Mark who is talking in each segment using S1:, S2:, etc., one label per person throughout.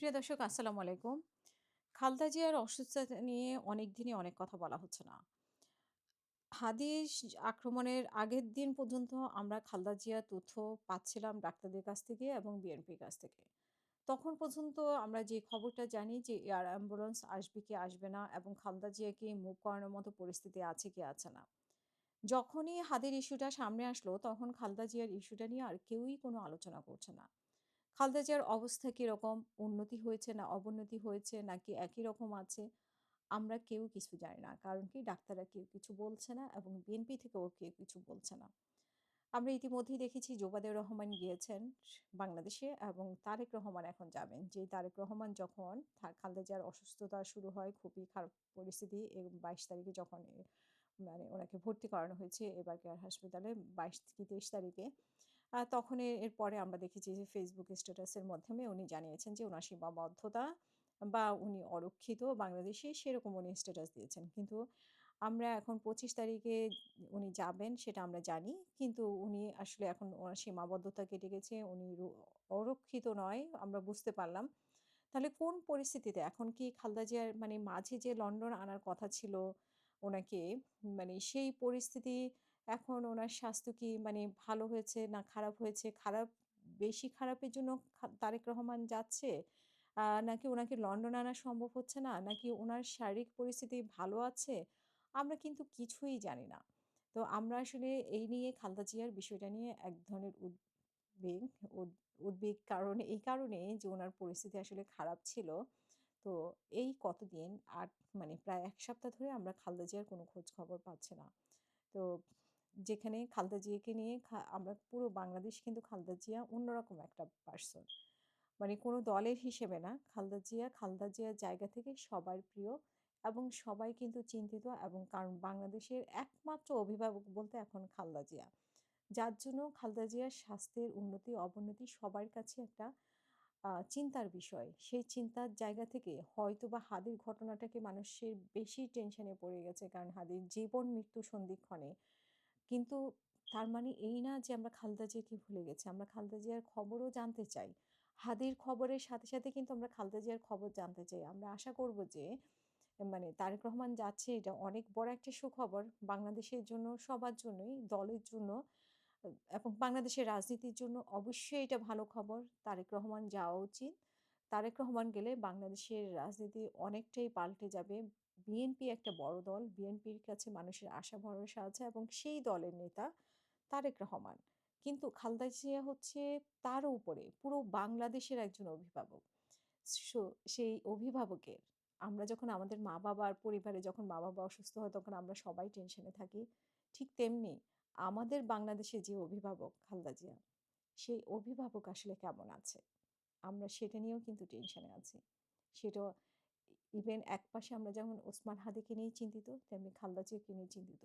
S1: প্রিয় দর্শক, আসসালামু আলাইকুম। খালেদা জিয়ার অসুস্থতা নিয়ে অনেক দিনই অনেক কথা বলা হচ্ছে না। হাদিস আক্রমণের আগের দিন পর্যন্ত আমরা খালেদা জিয়ার তথ্য পাচ্ছিলাম ডাক্তারদের কাছ থেকে এবং বিএনপির কাছ থেকে। তখন পর্যন্ত আমরা যে খবরটা জানি যে এয়ার অ্যাম্বুলেন্স আসবে কি আসবে না এবং খালেদা জিয়াকে মুভ করানোর মতো পরিস্থিতি আছে কি আছে না। যখনই হাদির ইস্যুটা সামনে আসলো, তখন খালদা জিয়ার ইস্যুটা নিয়ে আর কেউই কোনো আলোচনা করছে না। খালেদা জিয়ার অবস্থা কীরকম? উন্নতি হয়েছে না অবনতি হয়েছে নাকি একই রকম আছে? আমরা কেউ কিছু জানি না। কারণ কি ডাক্তাররা কেউ কিছু বলছে না এবং বিএনপি থেকেও কেউ কিছু বলছে না। আমরা ইতিমধ্যেই দেখেছি জোবাদের রহমান গিয়েছেন বাংলাদেশে এবং তারেক রহমান এখন যাবেন। যেই তারেক রহমান যখন খালেদা জিয়ার অসুস্থতা শুরু হয়, খুবই খারাপ পরিস্থিতি এবং ২২ তারিখে যখন মানে ওনাকে ভর্তি করানো হয়েছে এবারকার হাসপাতালে ২২ কি ২৩ তারিখে। তখন এরপরে আমরা দেখেছি যে ফেসবুক স্ট্যাটাসের মাধ্যমে উনি জানিয়েছেন যে, উনার সীমাবদ্ধতা বা উনি অরক্ষিত বাংলাদেশে সেরকম উনি স্ট্যাটাস দিয়েছেন। কিন্তু আমরা এখন ২৫ তারিখে উনি যাবেন সেটা আমরা জানি। কিন্তু উনি আসলে এখন ওনার সীমাবদ্ধতা কেটে গেছে। উনি অরক্ষিত নয়, আমরা বুঝতে পারলাম। তাহলে কোন পরিস্থিতিতে, এখন কি খালদা জিয়ার মানে মাঝে যে লন্ডন আনার কথা ছিল ওনাকে মানে সেই পরিস্থিতি এখন ওনার স্বাস্থ্য কি মানে ভালো হয়েছে না খারাপ হয়েছে? খারাপ, বেশি খারাপের জন্য তারেক রহমান যাচ্ছে? নাকি ওনাকে লন্ডন আনা সম্ভব হচ্ছে না? নাকি ওনার শারীরিক পরিস্থিতি ভালো আছে? আমরা কিন্তু কিছুই জানি না। তো আমরা আসলে এই নিয়ে খালেদা জিয়ার বিষয়টা নিয়ে এক ধরনের উদ্বেগ, উদ, উদ্বেগ কারণ, এই কারণে যে ওনার পরিস্থিতি আসলে খারাপ ছিল। তো এই কতদিন ৮ মানে প্রায় এক সপ্তাহ ধরে আমরা খালেদা জিয়ার কোনো খোঁজ খবর পাচ্ছি না। তো যেখানে খালেদা জিয়াকে নিয়ে আমরা পুরো বাংলাদেশ কিন্তু খালেদা জিয়া অন্যরকম একটা পারসন। মানে কোনো দলের হিসেবে না। খালেদা জিয়া, খালেদা জিয়ার জায়গা থেকে সবার প্রিয় এবং সবাই কিন্তু চিন্তিত এবং কারণ বাংলাদেশের একমাত্র অভিভাবক বলতে এখন খালদা জিয়া। যার জন্য খালদা জিয়ার স্বাস্থ্যের উন্নতি অবনতি সবার কাছে একটা চিন্তার বিষয়। সেই চিন্তার জায়গা থেকে হয়তো বা হাদির ঘটনাটাকে মানুষের বেশি টেনশনে পড়ে গেছে। কারণ হাদির জীবন মৃত্যু সন্ধিক্ষণে। কিন্তু তার মানে এই না যে আমরা খালেদা জিয়াকে ভুলে গেছি। আমরা খালেদা জিয়ার খবরও জানতে চাই। হাদির খবরের সাথে, সাথে কিন্তু আমরা খালেদা জিয়ার খবর জানতে চাই। আমরা আশা করব যে মানে তারেক রহমান যাচ্ছে এটা অনেক বড় একটা সুখবর বাংলাদেশের জন্য, সবার জন্যই, দলের জন্য এবং বাংলাদেশের রাজনীতির জন্য অবশ্যই এটা ভালো খবর। তারেক রহমান যাওয়া উচিত। তারেক রহমান গেলে বাংলাদেশের রাজনীতি অনেকটাই পাল্টে যাবে। বিএনপি একটা বড় দল। বিএনপির কাছে মানুষের আশা ভরসা আছে এবং সেই দলের নেতা তারেক রহমান। কিন্তু খালদা জিয়া হচ্ছে তার উপরে পুরো বাংলাদেশের একজন অভিভাবক। সেই অভিভাবকের আমরা যখন আমাদের মা-বাবার পরিবারে যখন মা-বাবা অসুস্থ হয় তখন আমরা সবাই টেনশনে থাকি। ঠিক তেমনি আমাদের বাংলাদেশে যে অভিভাবক খালদা জিয়া, সেই অভিভাবক আসলে কেমন আছে? আমরা সেটা নিয়েও কিন্তু টেনশনে আছি। সেটা ইভেন এক পাশে আমরা যেমন ওসমান হাদিকে নিয়ে চিন্তিত, তেমনি খালদা জিয়াকে নিয়ে চিন্তিত।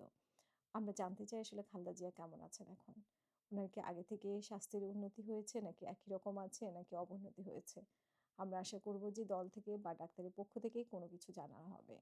S1: আমরা জানতে চাই আসলে খালদা জিয়া কেমন আছেন এখন? ওনার কি আগে থেকে স্বাস্থ্যের উন্নতি হয়েছে নাকি একই রকম আছে নাকি অবনতি হয়েছে? আমরা আশা করব যে দল থেকে বা ডাক্তারের পক্ষ থেকে কোনো কিছু জানানো হবে।